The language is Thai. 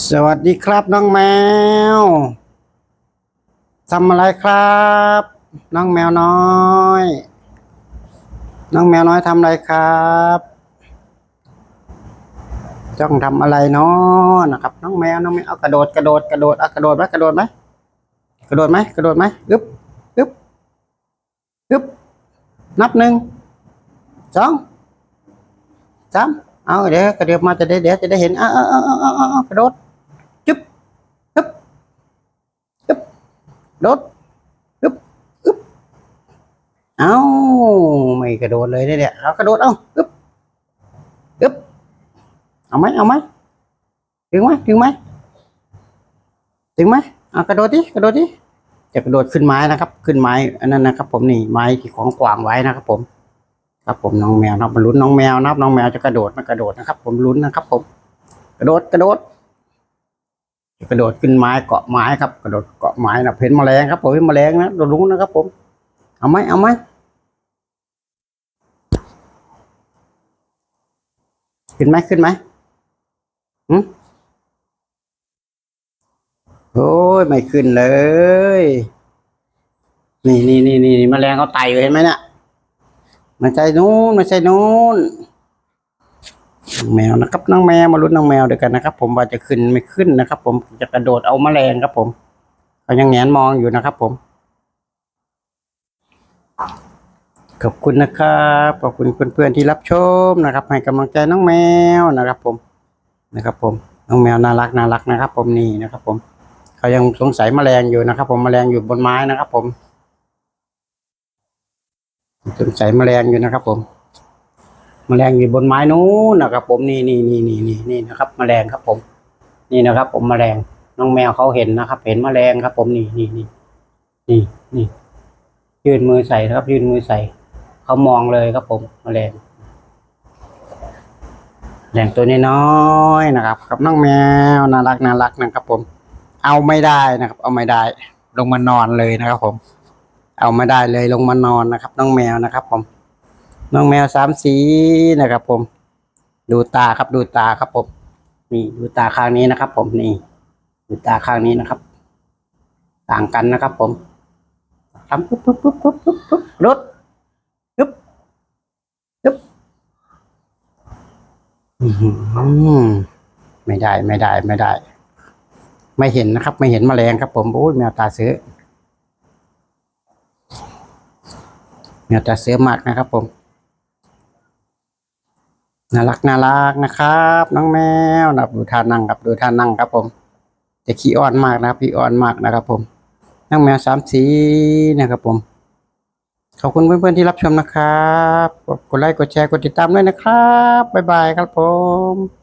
สวัสดีครับน้องแมวทำอะไรครับ น้องแมวน้อย น้องแมวน้อยทำอะไรครับจ้องทำอะไรเนาะนะครับ น้องแมวน้องแมวเอากระโดดกระโดดกระโดดเอากระโดดไหมกระโดดไหมกระโดดไหมกระโดดไหมอึ๊บอึ๊บอึ๊บนับหนึ่งสองสาม เอาเดี๋ยวกระเดียบมาจะได้เดี๋ยวจะได้เห็นอาเอาเอาเอาเอาเอากระโดดจึ๊บฮึบฮึบโดดฮึบฮึบเอาไม่กระโดดเลยเนี่ยเนี่ยเอากระโดดเอาฮึบฮึบเอาไหมเอาไหมถึงไหมถึงไหมถึงไหมเอากระโดดดิกระโดดดิจะกระโดดขึ้นไม้นะครับ ขึ้นไม้อันนั้นนะครับ ผมนี่ไม้ที่ของกวางไว้นะครับผม ครับผมน้องแมวนะครับมาลุ้นน้องแมวนะครับน้องแมวจะกระโดดมากระโดดนะครับ ผมลุ้นนะครับ ผม กระโดดกระโดดกระโดดขึ้นไม้เกาะไม้ครับ กระโดดเกาะไม้นะเห็นแมลงครับ ผมเห็นแมลงนะเรารู้นะครับ ผมเอาไหมเอาไหมขึ้นไหมขึ้นไหมหืมโอ้ยไม่ขึ้นเลย นี่นี่นี่นี่แมลงเขาไต่อยู่เห็นไหมเนี่ย ม่ใช่นู้นไม่ใช่นู้นแมวนะครับน้องแมวมาลุ้นน้องแมวด้วยกันนะครับ ผมว่าจะขึ้นไม่ขึ้นนะครับ ผมจะกระโดดเอาแมลงครับผมเขายังแงนมองอยู่นะครับ ผม ขอบคุณนะครับขอบคุณเพื่อนๆที่รับชมนะครับ ให้กำลังใจน้องแมวนะครับ ผมนะครับ ผมน้องแมวน่ารักน่ารักนะครับ ผมนี่นะครับ ผมเขายังสงสัยแมลงอยู่นะครับ ผมแมลงอยู่บนไม้นะครับ ผม สงสัยแมลงอยู่นะครับ ผมแมลงอยู่บนไม้นู้นนะครับ ผมนี่นี่นี่นี่นี่นี่นะครับ แมลงครับ ผม นี่นะครับ ผมแมลงน้องแมวเขาเห็นนะครับ เห็นแมลงครับ ผมนี่นี่นี่นี่นี่ยื่นมือใส่นะครับ ยื่นมือใส่เขามองเลยครับ ผมแมลงแมลงตัวน้อยๆนะครับ กับน้องแมวน่ารักน่ารักนะครับ ผม เอาไม่ได้นะครับ เอาไม่ได้ ลงมานอนเลยนะครับ ผม เอาไม่ได้เลยลงมานอนนะครับ น้องแมวนะครับ ผม น้องแมวสามสีนะครับ ผม ดูตาครับดูตาครับผมนี่ดูตาข้างนี้นะครับ ผมนี่ดูตาข้างนี้นะครับ ต่างกันนะครับ ผมทำปุ๊บปุ๊บปุ๊บปุ๊บปุ๊บปุ๊บรถปุ๊บปุ๊บไม่ได้ไม่ได้ไม่ได้ ไม่เห็นนะครับ ไม่เห็นแมลงครับ ผมโอ้ยแมวตาเสือ แมวตาเสือมากนะครับผมน่ารักน่ารักนะครับ น้องแมวนับดูท่านั่งครับดูท่านั่งครับผมจะขี้อ้อนมากนะครับพี่อ้อนมากนะครับผมน้องแมวสามสีนะครับผมขอบคุณเพื่อนๆที่รับชมนะครับกดไลค์กดแชร์กดติดตามด้วยนะครับบ๊ายบายครับผม